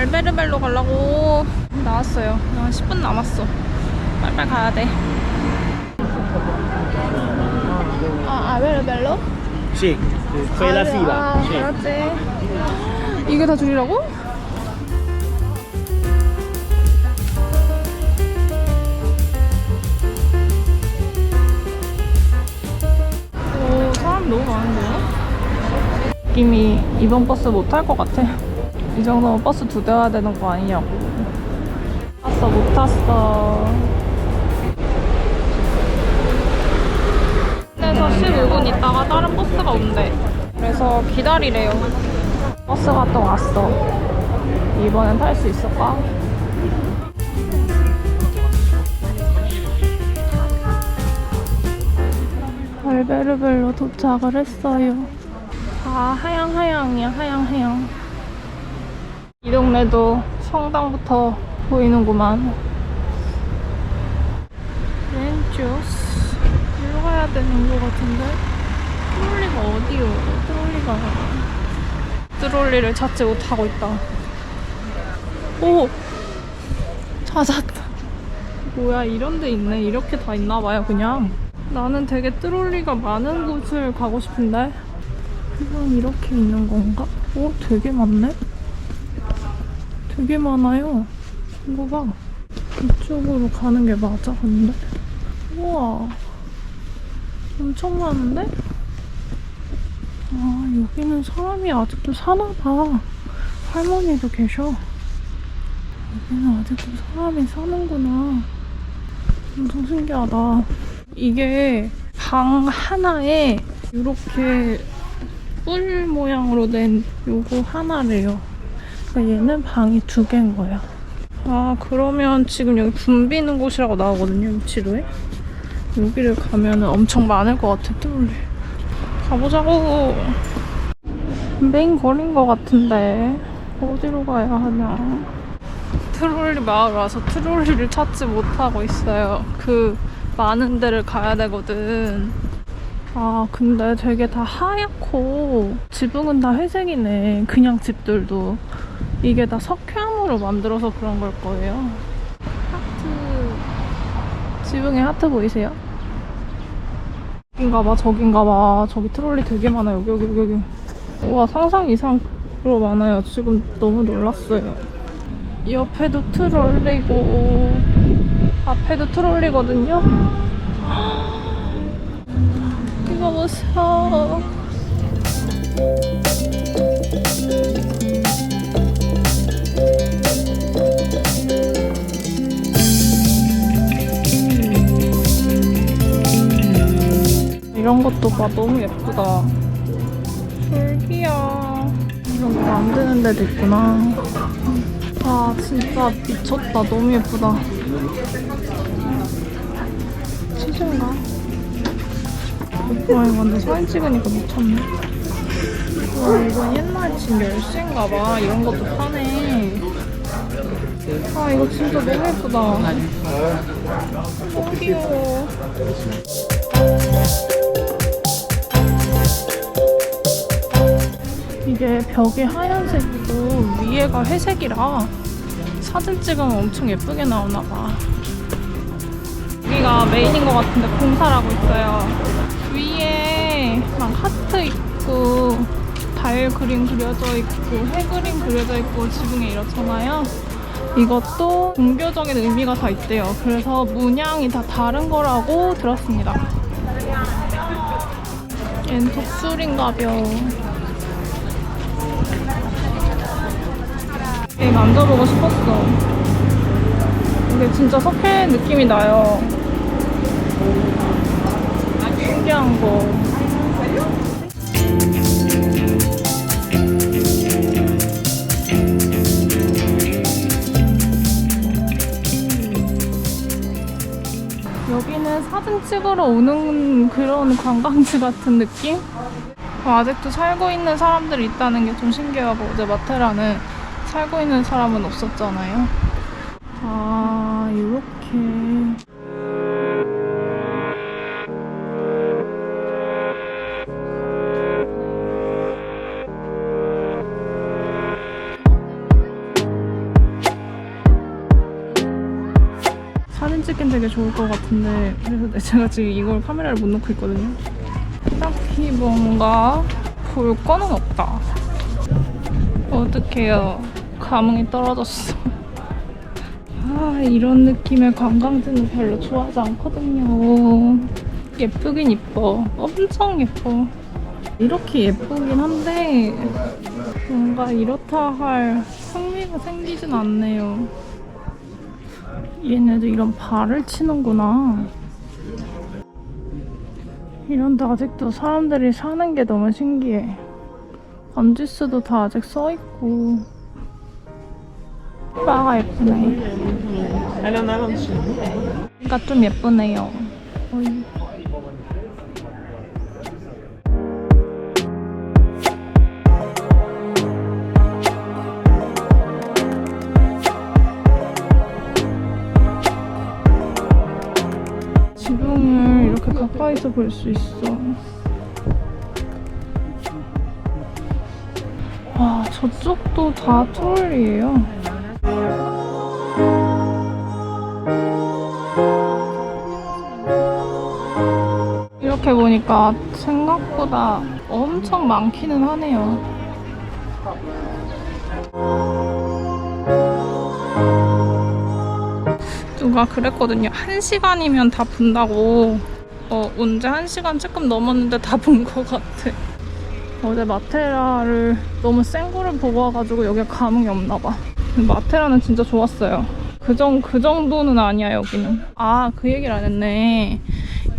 알베르벨로 가려고 나왔어요. 한 10분 남았어. 빨빨 가야 돼. 아, 알베르벨로? La fila. 아, Sí. 그렇지. 이게 다 줄이라고? 오, 사람 너무 많은데요? 느낌이 이번 버스 못 탈 것 같아. 이 정도면 버스 두 대 와야 되는 거 아니냐고. 탔어, 못 탔어. 그래서 15분 있다가 다른 버스가 온대. 그래서 기다리래요. 버스가 또 왔어. 이번엔 탈 수 있을까? 알베르벨로 도착을 했어요. 아, 하양하양이야, 하양하양. 이 동네도 성당부터 보이는구만. 렌주스. 일로 가야 되는 것 같은데? 트롤리가 어디요? 트롤리가. 트롤리를 찾지 못하고 있다. 오! 찾았다. 뭐야, 이런 데 있네. 이렇게 다 있나 봐요, 그냥. 나는 되게 트롤리가 많은 곳을 가고 싶은데. 그냥 이렇게 있는 건가? 오, 되게 많네? 되게 많아요. 이거 봐. 이쪽으로 가는 게 맞아, 근데? 우와. 엄청 많은데? 아, 여기는 사람이 아직도 사나 봐. 할머니도 계셔. 여기는 아직도 사람이 사는구나. 엄청 신기하다. 이게 방 하나에 이렇게 뿔 모양으로 된 요거 하나래요. 얘는 방이 두 개인 거야. 아, 그러면 지금 여기 붐비는 곳이라고 나오거든요, 위치도에. 여기를 가면은 엄청 많을 것 같아, 트롤리. 가보자고. 메인 거리인 것 같은데. 어디로 가야 하냐. 트롤리 마을 와서 트롤리를 찾지 못하고 있어요. 그 많은 데를 가야 되거든. 아, 근데 되게 다 하얗고 지붕은 다 회색이네. 그냥 집들도. 이게 다 석회암으로 만들어서 그런 걸 거예요. 하트. 지붕에 하트 보이세요? 여긴가 봐, 저긴가 봐. 저기 트롤리 되게 많아요. 여기, 여기, 여기, 여기. 우와, 상상 이상으로 많아요. 지금 너무 놀랐어요. 옆에도 트롤리고, 앞에도 트롤리거든요? 이거 보세요. 이런 것도 봐. 너무 예쁘다. 졸기야. 이런 거 만드는 데도 있구나. 아 진짜 미쳤다. 너무 예쁘다. 치즈인가? 와 이거 완전 사진 찍으니까 미쳤네. 와 이거 옛날 집 열쇠인가 봐. 이런 것도 파네. 아 이거 진짜 너무 예쁘다. 너무 귀여워 이게 벽이 하얀색이고 위에가 회색이라 사진 찍으면 엄청 예쁘게 나오나 봐. 여기가 메인인 것 같은데 공사를 하고 있어요. 위에 막 하트 있고 달 그림 그려져 있고 해 그림 그려져 있고 지붕에 이렇잖아요. 이것도 종교적인 의미가 다 있대요. 그래서 문양이 다 다른 거라고 들었습니다. 얜 독수리인가벼. 되게 만져보고 싶었어. 이게 진짜 석회 느낌이 나요. 신기한 거. 여기는 사진 찍으러 오는 그런 관광지 같은 느낌? 어, 아직도 살고 있는 사람들이 있다는 게 좀 신기하고 어제 마테라는 살고 있는 사람은 없었잖아요. 아, 이렇게. 사진 찍긴 되게 좋을 것 같은데 그래서 네, 제가 지금 이걸 카메라를 못 놓고 있거든요 딱히 뭔가 볼 거는 없다 어떡해요 감흥이 떨어졌어. 아, 이런 느낌의 관광지는 별로 좋아하지 않거든요. 예쁘긴 이뻐. 엄청 예뻐. 이렇게 예쁘긴 한데, 뭔가 이렇다 할 흥미가 생기진 않네요. 얘네도 이런 발을 치는구나. 이런데 아직도 사람들이 사는 게 너무 신기해. 안지스도 다 아직 써있고. 바가 예쁘네. 그러니까 좀 예쁘네요. 어이. 지붕을 이렇게 가까이서 볼 수 있어. 와, 저쪽도 다 트롤이에요. 이렇게 보니까 생각보다 엄청 많기는 하네요. 누가 그랬거든요. 한 시간이면 다 분다고. 어, 언제 한 시간 조금 넘었는데 다 본 것 같아. 어제 마테라를 너무 센 거를 보고 와가지고 여기에 감흥이 없나 봐. 마테라는 진짜 좋았어요. 그, 정, 그 정도는 아니야, 여기는. 아, 그 얘기를 안 했네.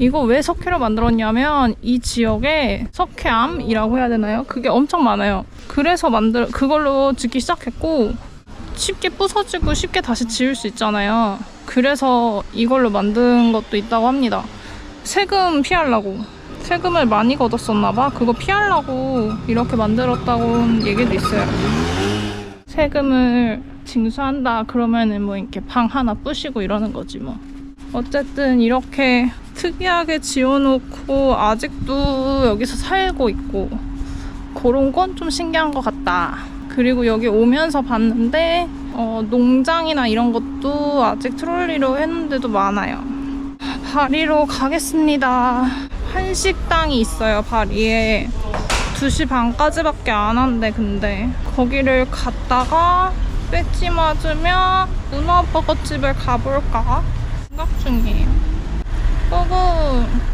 이거 왜 석회로 만들었냐면 이 지역에 석회암이라고 해야 되나요? 그게 엄청 많아요. 그래서 만들 그걸로 짓기 시작했고 쉽게 부서지고 쉽게 다시 지을 수 있잖아요. 그래서 이걸로 만든 것도 있다고 합니다. 세금 피하려고. 세금을 많이 걷었었나 봐. 그거 피하려고 이렇게 만들었다고 얘기도 있어요. 세금을 징수한다 그러면은 뭐 이렇게 방 하나 부시고 이러는 거지 뭐. 어쨌든 이렇게 특이하게 지어놓고 아직도 여기서 살고 있고 그런 건 좀 신기한 것 같다. 그리고 여기 오면서 봤는데 어, 농장이나 이런 것도 아직 트롤리로 했는데도 많아요. 바리로 가겠습니다. 한식당이 있어요, 바리에. 2시 반까지밖에 안 한대, 근데. 거기를 갔다가 배지 맞으면 문어버거집을 가볼까? 생각 중이에요. 고고!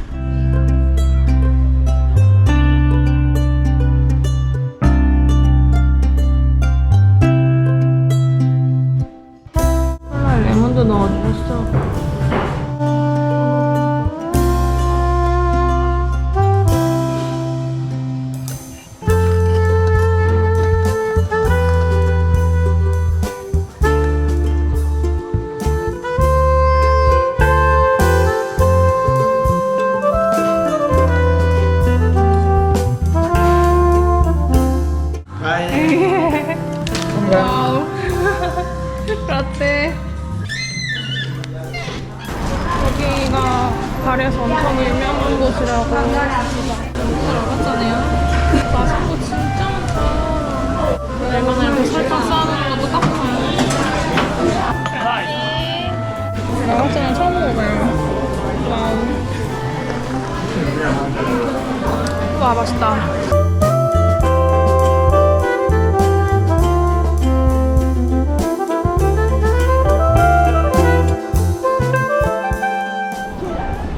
와, 맛있다.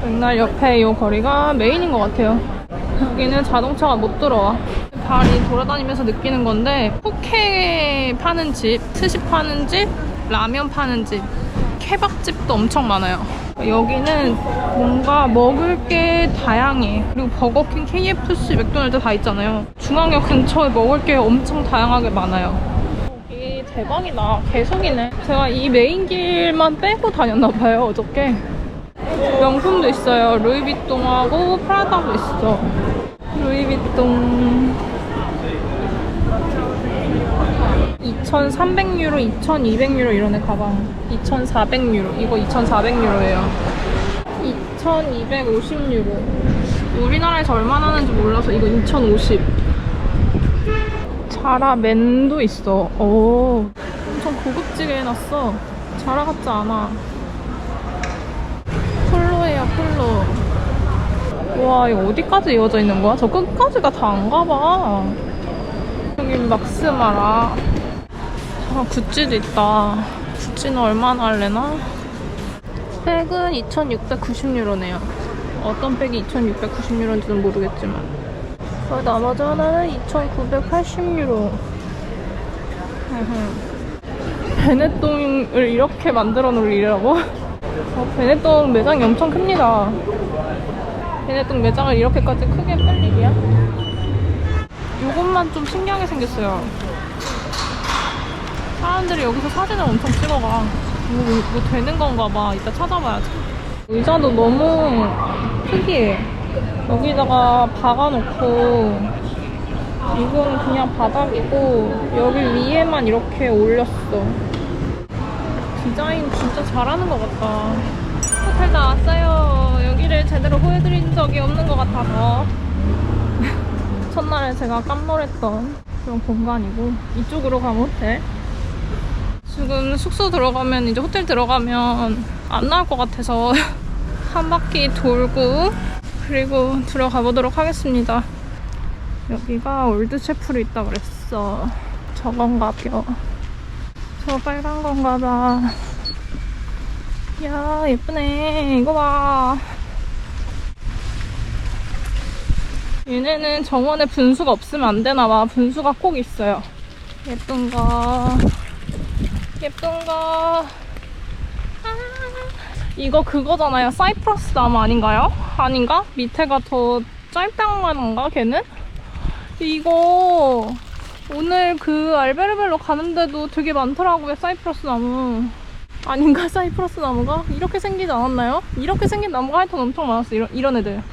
맨날 옆에 이 거리가 메인인 것 같아요. 여기는 자동차가 못 들어와. 발이 돌아다니면서 느끼는 건데 포케 파는 집, 스시 파는 집, 라면 파는 집, 케밥집도 엄청 많아요. 여기는 뭔가 먹을 게 다양해. 그리고 버거킹, KFC, 맥도날드 다 있잖아요. 중앙역 근처에 먹을 게 엄청 다양하게 많아요. 여기 대박이다. 계속이네. 제가 이 메인 길만 빼고 다녔나봐요, 어저께. 명품도 있어요. 루이비통하고 프라다도 있어. 루이비통 2,300유로, 2,200유로 이러네 가방. 2,400유로. 이거 2,400유로예요. 2,250유로. 우리나라에서 얼마나 하는지 몰라서 이거 2,050. 자라 맨도 있어. 오, 엄청 고급지게 해놨어. 자라 같지 않아. 플로. 와, 이거 어디까지 이어져 있는 거야? 저 끝까지가 다 안 가봐. 여기 막스마라. 아, 굿즈도 있다. 굿즈는 얼마나 할래나? 백은 2,690유로네요. 어떤 백이 2,690유로인지는 모르겠지만. 그 나머지 하나는 2,980유로. 베네똥을 이렇게 만들어 놓을 일이라고? 어, 베네똥 매장이 엄청 큽니다. 베네똥 매장을 이렇게 까지 크게 뺄 일이야? 이것만 좀 신기하게 생겼어요. 사람들이 여기서 사진을 엄청 찍어가. 뭐, 뭐 되는 건가 봐. 이따 찾아봐야지. 의자도 너무 특이해. 여기다가 박아놓고, 이건 그냥 바닥이고, 여기 위에만 이렇게 올렸어. 디자인 진짜 잘하는 것 같다. 호텔 다 왔어요. 여기를 제대로 보여드린 적이 없는 것 같아서. 첫날에 제가 깜놀했던 그런 공간이고, 이쪽으로 가면 호텔. 지금 숙소 들어가면 이제 호텔 들어가면 안 나올 것 같아서 한 바퀴 돌고 그리고 들어가 보도록 하겠습니다. 여기가 올드 체프로 있다 그랬어. 저건가 벼. 저 빨간 건가 봐. 야 예쁘네. 이거 봐. 얘네는 정원에 분수가 없으면 안 되나 봐. 분수가 꼭 있어요. 예쁜 거. 예쁜 거. 아, 이거 그거잖아요. 사이프러스 나무 아닌가요? 아닌가? 밑에가 더 짧다는가 걔는? 이거 오늘 그 알베르벨로 가는데도 되게 많더라고요. 사이프러스 나무. 아닌가? 사이프러스 나무가? 이렇게 생기지 않았나요? 이렇게 생긴 나무가 하여튼 엄청 많았어요. 이런, 이런 애들.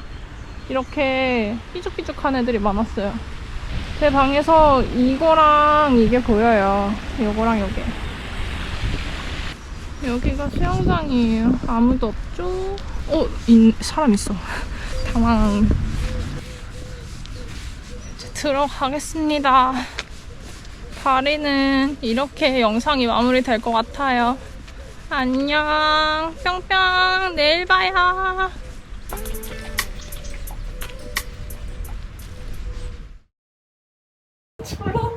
이렇게 삐죽삐죽한 애들이 많았어요. 제 방에서 이거랑 이게 보여요. 요거랑 요게. 여기가 수영장이에요. 아무도 없죠? 어, 인, 사람 있어. 당황. 들어가겠습니다. 파리는 이렇게 영상이 마무리될 것 같아요. 안녕. 뿅뿅. 내일 봐요. 졸라